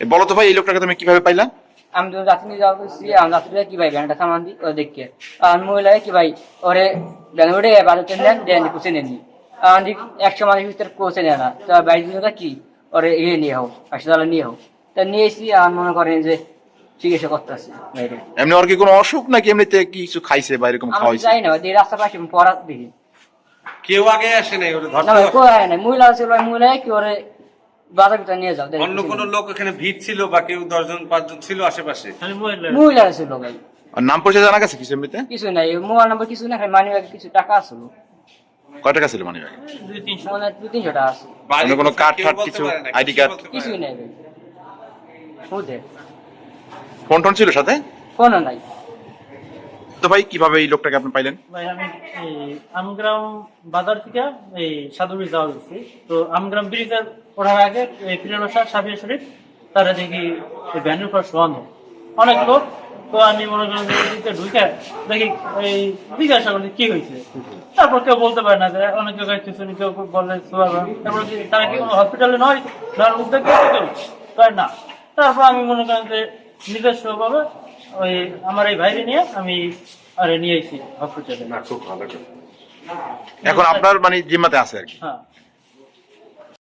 বলো তো ভাই এই লোকটাকে তুমি কীভাবে পাইলা? আমি তো যাত্রী যাওয়া করছি আমি যাত্রীরা কি ভাই ব্যানটা সামান দিই ওরা দেখে। আর মহিলাকে কি ভাই ওরে ব্যান উঠে বাজাতে নেন দেন কুচে নেননি। আমাদের একশো মানুষের ভিতরে কোচে নেয় না। তো বাইশ দিনটা কি? ওরে ইয়ে নিয়ে হোক হাসপাতালে নিয়ে হোক তা নিয়ে এসি আর মনে করেন যে চিকিৎসা করতে আসছি বাইরে। এমনি ওর কি কোনো অসুখ নাকি এমনিতে কিছু খাইছে বা এরকম আমি খাওয়াইছে? যাই না এই পাশে পড়া দেখি। কেউ আগে আসে নাই ওরে না ভাই হয় না মহিলা ছিল ওই কি ওরে বাজার ভিতরে নিয়ে যাও দেখি। অন্য কোন। লোক এখানে ভিড় ছিল বা কেউ দশজন পাঁচজন ছিল আশেপাশে? মহিলা। মহিলা ছিল ভাই। আর নাম পরিচয় জানা গেছে কিছু এমনিতে? কিছু নাই মোবাইল নাম্বার কিছু না মানি কিছু টাকা আসলো কয় টাকা ছিল মানে তিনশো মনে কোনো কার্ড টার্ড কিছু, কিছুই কার্ড? কিছুই নাই। ফোন টোন ছিল সাথে? কোনো নাই। তো ভাই কীভাবে এই লোকটাকে আপনি পাইলেন? ভাই আমি আমগ্রাম বাজার থেকে এই সাধুরি যাওয়া গেছি তো আমগ্রাম ব্রিজের ওঠার আগে এই প্রিয়ানো শাহ সাবিয়া শরীফ তারা দেখি এই ভ্যানের উপর শোয়ানো অনেক লোক তো আমি মনে করেন ঢুকে দেখি এই জিজ্ঞাসা করি কি হয়েছে? তারপর কেউ বলতে পারে না যে অনেক কেউ তারপর তারা কি হসপিটালে নয় তার উদ্যোগ কয় না? তারপর আমি মনে করেন যে নিজস্ব ভাবে ওই আমার এই ভাইরে নিয়ে আমি আরে নিয়ে হসপিটালে এখন আপনার মানে জিম্মাতে আছে আর কি। হ্যাঁ।